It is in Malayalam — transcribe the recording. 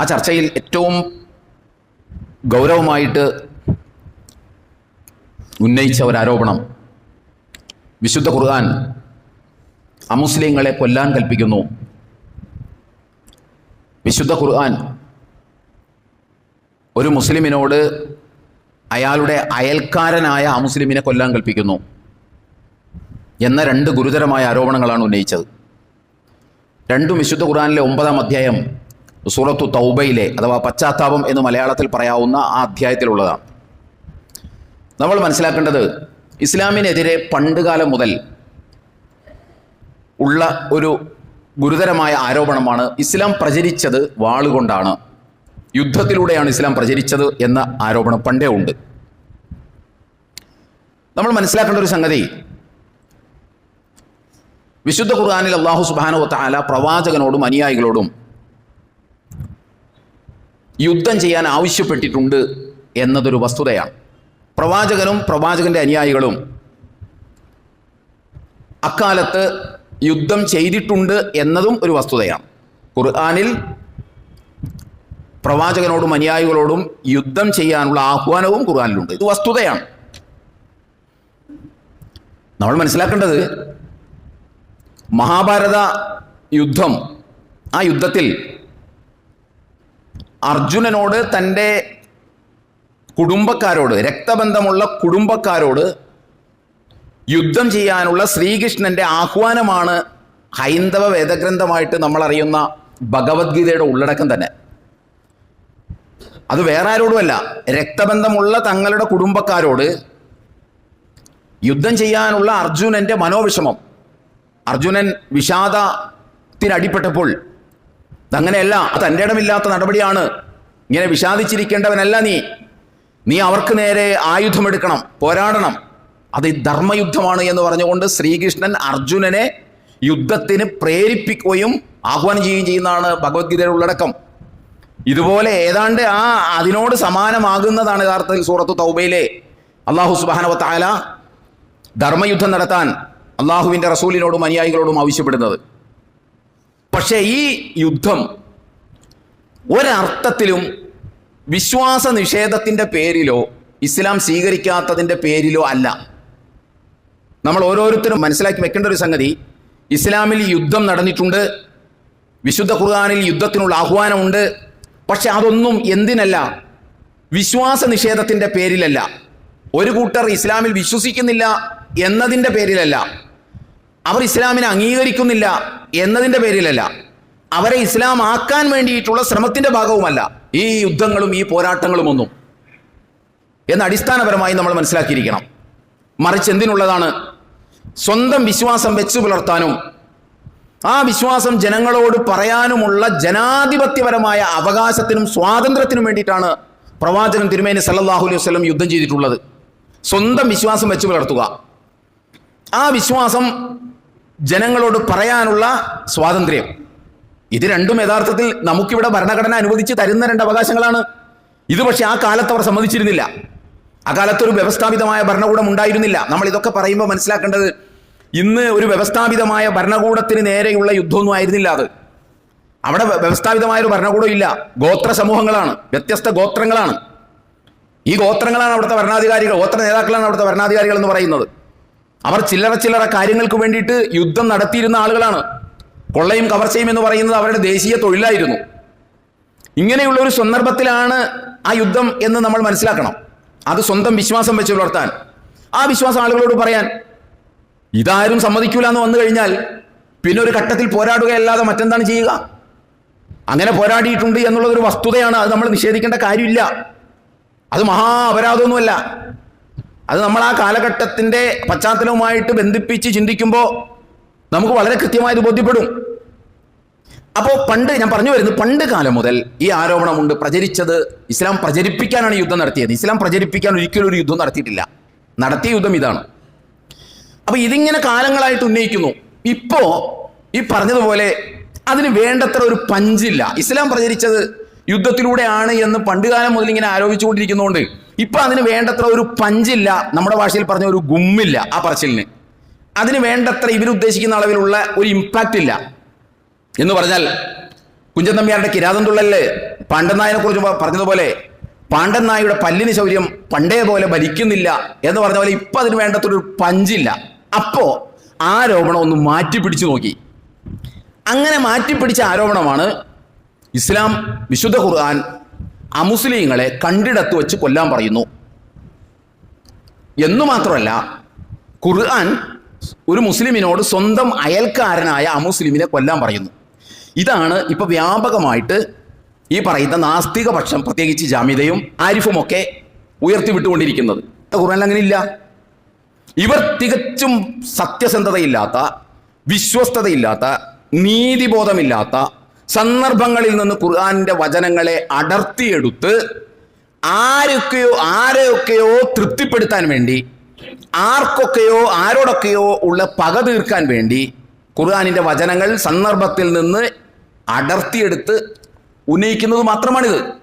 ആ ചർച്ചയിൽ ഏറ്റവും ഗൗരവമായിട്ട് ഉന്നയിച്ച ഒരാരോപണം വിശുദ്ധ ഖുർആൻ അമുസ്ലിങ്ങളെ കൊല്ലാൻ കൽപ്പിക്കുന്നു. വിശുദ്ധ ഖുർആൻ ഒരു മുസ്ലിമിനോട് അയാളുടെ അയൽക്കാരനായ അമുസ്ലിമിനെ കൊല്ലാൻ കൽപ്പിക്കുന്നു എന്ന രണ്ട് ഗുരുതരമായ ആരോപണങ്ങളാണ് ഉന്നയിച്ചത്. രണ്ടും വിശുദ്ധ ഖുർആനിലെ ഒമ്പതാം അധ്യായം സൂറത്തു തൗബയിലെ അഥവാ പശ്ചാത്താപം എന്ന് മലയാളത്തിൽ പറയാവുന്ന ആ അധ്യായത്തിലുള്ളതാണ്. നമ്മൾ മനസ്സിലാക്കേണ്ടത് ഇസ്ലാമിനെതിരെ പണ്ടുകാലം മുതൽ ഉള്ള ഒരു ഗുരുതരമായ ആരോപണമാണ് ഇസ്ലാം പ്രചരിച്ചത് വാളുകൊണ്ടാണ്. യുദ്ധത്തിലൂടെയാണ് ഇസ്ലാം പ്രചരിച്ചത് എന്ന ആരോപണം പണ്ടേ ഉണ്ട്. നമ്മൾ മനസ്സിലാക്കേണ്ട ഒരു സംഗതി വിശുദ്ധ ഖുർആാനിൽ അള്ളാഹു സുബാനു താല പ്രവാചകനോടും അനുയായികളോടും യുദ്ധം ചെയ്യാൻ ആവശ്യപ്പെട്ടിട്ടുണ്ട് എന്നതൊരു വസ്തുതയാണ്. പ്രവാചകനും പ്രവാചകന്റെ അനുയായികളും അക്കാലത്ത് യുദ്ധം ചെയ്തിട്ടുണ്ട് എന്നതും ഒരു വസ്തുതയാണ്. ഖുർആാനിൽ പ്രവാചകനോടും അനുയായികളോടും യുദ്ധം ചെയ്യാനുള്ള ആഹ്വാനവും ഖുർആാനിലുണ്ട്. ഇത് വസ്തുതയാണ്. നമ്മൾ മനസ്സിലാക്കേണ്ടത് മഹാഭാരത യുദ്ധം ആ യുദ്ധത്തിൽ അർജുനനോട് തന്റെ കുടുംബക്കാരോട് രക്തബന്ധമുള്ള കുടുംബക്കാരോട് യുദ്ധം ചെയ്യാനുള്ള ശ്രീകൃഷ്ണന്റെ ആഹ്വാനമാണ് ഹൈന്ദവ വേദഗ്രന്ഥമായിട്ട് നമ്മൾ അറിയുന്ന ഭഗവത്ഗീതയുടെ ഉള്ളടക്കം തന്നെ. അത് വേറെ ആരോടുമല്ല രക്തബന്ധമുള്ള തങ്ങളുടെ കുടുംബക്കാരോട് യുദ്ധം ചെയ്യാനുള്ള അർജുനന്റെ മനോവിഷമം. അർജുനൻ വിഷാദത്തിനടിപ്പെട്ടപ്പോൾ അങ്ങനെയല്ല അത് തന്റെ ഇടമില്ലാത്ത നടപടിയാണ്. ഇങ്ങനെ വിഷാദിച്ചിരിക്കേണ്ടവനല്ല നീ. നീ അവർക്ക് നേരെ ആയുധമെടുക്കണം പോരാടണം. അത് ധർമ്മയുദ്ധമാണ് എന്ന് പറഞ്ഞുകൊണ്ട് ശ്രീകൃഷ്ണൻ അർജുനനെ യുദ്ധത്തിന് പ്രേരിപ്പിക്കുകയും ആഹ്വാനം ചെയ്യുകയും ചെയ്യുന്നതാണ് ഭഗവത്ഗീതയുടെ ഉള്ളടക്കം. ഇതുപോലെ ഏതാണ്ട് ആ അതിനോട് സമാനമാകുന്നതാണ് യഥാർത്ഥത്തിൽ സൂറത്ത് തൗബയിലെ. അള്ളാഹു സുബാനവത്തായ ധർമ്മയുദ്ധം നടത്താൻ അള്ളാഹുവിന്റെ റസൂലിനോടും അനുയായികളോടും ആവശ്യപ്പെടുന്നത്. പക്ഷേ ഈ യുദ്ധം ഒരർത്ഥത്തിലും വിശ്വാസ നിഷേധത്തിന്റെ പേരിലോ ഇസ്ലാം സ്വീകരിക്കാത്തതിന്റെ പേരിലോ അല്ല. നമ്മൾ ഓരോരുത്തരും മനസ്സിലാക്കി വെക്കേണ്ട ഒരു സംഗതി ഇസ്ലാമിൽ യുദ്ധം നടന്നിട്ടുണ്ട് വിശുദ്ധ ഖുർആാനിൽ യുദ്ധത്തിനുള്ള ആഹ്വാനമുണ്ട് പക്ഷെ അതൊന്നും എന്തിനല്ല വിശ്വാസ നിഷേധത്തിന്റെ പേരിലല്ല. ഒരു കൂട്ടർ ഇസ്ലാമിൽ വിശ്വസിക്കുന്നില്ല എന്നതിന്റെ പേരിലല്ല. അവർ ഇസ്ലാമിനെ അംഗീകരിക്കുന്നില്ല എന്നതിന്റെ പേരിലല്ല. അവരെ ഇസ്ലാം ആക്കാൻ വേണ്ടിയിട്ടുള്ള ശ്രമത്തിന്റെ ഭാഗവുമല്ല ഈ യുദ്ധങ്ങളും ഈ പോരാട്ടങ്ങളും ഒന്നും. എന്ന് അടിസ്ഥാനപരമായി നമ്മൾ മനസ്സിലാക്കിയിരിക്കണം. മറിച്ച് എന്തിനുള്ളതാണ്? സ്വന്തം വിശ്വാസം വെച്ചു പുലർത്താനും ആ വിശ്വാസം ജനങ്ങളോട് പറയാനുമുള്ള ജനാധിപത്യപരമായ അവകാശത്തിനും സ്വാതന്ത്ര്യത്തിനും വേണ്ടിയിട്ടാണ് പ്രവാചകൻ തിരുമേനി സല്ലാഹു അലൈഹി വസ്ലം യുദ്ധം ചെയ്തിട്ടുള്ളത്. സ്വന്തം വിശ്വാസം വെച്ചു പുലർത്തുക. ആ വിശ്വാസം ജനങ്ങളോട് പറയാനുള്ള സ്വാതന്ത്ര്യം. ഇത് രണ്ടും യഥാർത്ഥത്തിൽ നമുക്കിവിടെ ഭരണഘടന അനുവദിച്ച് തരുന്ന രണ്ട് അവകാശങ്ങളാണ് ഇത് പക്ഷെ ആ കാലത്ത് അവർ സമ്മതിച്ചിരുന്നില്ല. ആ കാലത്ത് ഒരു വ്യവസ്ഥാപിതമായ ഭരണകൂടം ഉണ്ടായിരുന്നില്ല. നമ്മൾ ഇതൊക്കെ പറയുമ്പോൾ മനസ്സിലാക്കേണ്ടത് ഇന്ന് ഒരു വ്യവസ്ഥാപിതമായ ഭരണകൂടത്തിന് നേരെയുള്ള യുദ്ധമൊന്നും ആയിരുന്നില്ല അത്. അവിടെ വ്യ- വ്യവസ്ഥാപിതമായ ഒരു ഭരണകൂടം ഇല്ല. ഗോത്ര സമൂഹങ്ങളാണ്. വ്യത്യസ്ത ഗോത്രങ്ങളാണ്. ഈ ഗോത്രങ്ങളാണ് അവിടുത്തെ ഭരണാധികാരികൾ. ഗോത്ര നേതാക്കളാണ് അവിടുത്തെ ഭരണാധികാരികൾ എന്ന് പറയുന്നത്. അവർ ചില്ലറ ചില്ലറ കാര്യങ്ങൾക്ക് വേണ്ടിയിട്ട് യുദ്ധം നടത്തിയിരുന്ന ആളുകളാണ്. കൊള്ളയും കവർച്ചയും എന്ന് പറയുന്നത് അവരുടെ ദേശീയ തൊഴിലായിരുന്നു. ഇങ്ങനെയുള്ള ഒരു സന്ദർഭത്തിലാണ് ആ യുദ്ധം എന്ന് നമ്മൾ മനസ്സിലാക്കണം. അത് സ്വന്തം വിശ്വാസം വെച്ച് പുലർത്താൻ ആ വിശ്വാസം ആളുകളോട് പറയാൻ ഇതാരും സമ്മതിക്കൂല എന്ന് വന്നു കഴിഞ്ഞാൽ പിന്നെ ഒരു ഘട്ടത്തിൽ പോരാടുകയല്ലാതെ മറ്റെന്താണ് ചെയ്യുക? അങ്ങനെ പോരാടിയിട്ടുണ്ട് എന്നുള്ളതൊരു വസ്തുതയാണ് അത് നമ്മൾ നിഷേധിക്കേണ്ട കാര്യമില്ല. അത് മഹാ അപരാധമൊന്നുമല്ല. അത് നമ്മൾ ആ കാലഘട്ടത്തിന്റെ പശ്ചാത്തലവുമായിട്ട് ബന്ധിപ്പിച്ച് ചിന്തിക്കുമ്പോൾ നമുക്ക് വളരെ കൃത്യമായത് ബോധ്യപ്പെടും. അപ്പോൾ പണ്ട് ഞാൻ പറഞ്ഞു വരുന്നത് പണ്ട് കാലം മുതൽ ഈ ആരോപണമുണ്ട്. പ്രചരിച്ചത് ഇസ്ലാം പ്രചരിപ്പിക്കാനാണ് യുദ്ധം നടത്തിയത്. ഇസ്ലാം പ്രചരിപ്പിക്കാൻ ഒരിക്കലും ഒരു യുദ്ധം നടത്തിയിട്ടില്ല. നടത്തിയ യുദ്ധം ഇതാണ്. അപ്പോൾ ഇതിങ്ങനെ കാലങ്ങളായിട്ട് ഉന്നയിക്കുന്നു. ഇപ്പോ ഈ പറഞ്ഞതുപോലെ അതിന് വേണ്ടത്ര ഒരു പഞ്ചില്ല. ഇസ്ലാം പ്രചരിച്ചത് യുദ്ധത്തിലൂടെയാണ് എന്ന് പണ്ടുകാലം മുതൽ ഇങ്ങനെ ആരോപിച്ചുകൊണ്ടിരിക്കുന്നതുകൊണ്ട് ഇപ്പൊ അതിന് വേണ്ടത്ര ഒരു പഞ്ചില്ല. നമ്മുടെ ഭാഷയിൽ പറഞ്ഞ ഒരു ഗുമ്മില്ല ആ പറച്ചിലിന്. അതിന് വേണ്ടത്ര ഇവരുദ്ദേശിക്കുന്ന അളവിലുള്ള ഒരു ഇമ്പാക്റ്റ് ഇല്ല. എന്ന് പറഞ്ഞാൽ കുഞ്ചൻ നമ്പ്യാരുടെ കിരാതം തുള്ളലിൽ പാണ്ഡൻ നായനെ കുറിച്ച് പറഞ്ഞതുപോലെ പാണ്ഡൻ നായയുടെ പല്ലിന് ശൗര്യം പണ്ടേ പോലെ ഭരിക്കുന്നില്ല എന്ന് പറഞ്ഞ പോലെ ഇപ്പൊ അതിന് വേണ്ടത്തൊരു പഞ്ചില്ല. അപ്പോ ആരോപണം ഒന്ന് മാറ്റി പിടിച്ചു നോക്കി. അങ്ങനെ മാറ്റി പിടിച്ച ആരോപണമാണ് ഇസ്ലാം വിശുദ്ധ ഖുർആൻ അമുസ്ലിങ്ങളെ കണ്ടിടത്ത് വെച്ച് കൊല്ലാൻ പറയുന്നു. എന്നു മാത്രമല്ല ഖുർആൻ ഒരു മുസ്ലിമിനോട് സ്വന്തം അയൽക്കാരനായ അമുസ്ലിമിനെ കൊല്ലാൻ പറയുന്നു. ഇതാണ് ഇപ്പൊ വ്യാപകമായിട്ട് ഈ പറയുന്ന നാസ്തിക പക്ഷം പ്രത്യേകിച്ച് ജാമ്യതയും ആരിഫുമൊക്കെ ഉയർത്തിവിട്ടുകൊണ്ടിരിക്കുന്നത്. ഖുർആൻ അങ്ങനെ ഇല്ല. ഇവർ തികച്ചും സത്യസന്ധതയില്ലാത്ത വിശ്വസ്തതയില്ലാത്ത നീതിബോധമില്ലാത്ത സന്ദർഭങ്ങളിൽ നിന്ന് ഖുർആാനിന്റെ വചനങ്ങളെ അടർത്തിയെടുത്ത് ആരൊക്കെയോ ആരെയൊക്കെയോ തൃപ്തിപ്പെടുത്താൻ വേണ്ടി ആർക്കൊക്കെയോ ആരോടൊക്കെയോ ഉള്ള പക തീർക്കാൻ വേണ്ടി ഖുർആാനിന്റെ വചനങ്ങൾ സന്ദർഭത്തിൽ നിന്ന് അടർത്തിയെടുത്ത് ഉന്നയിക്കുന്നത് മാത്രമാണിത്.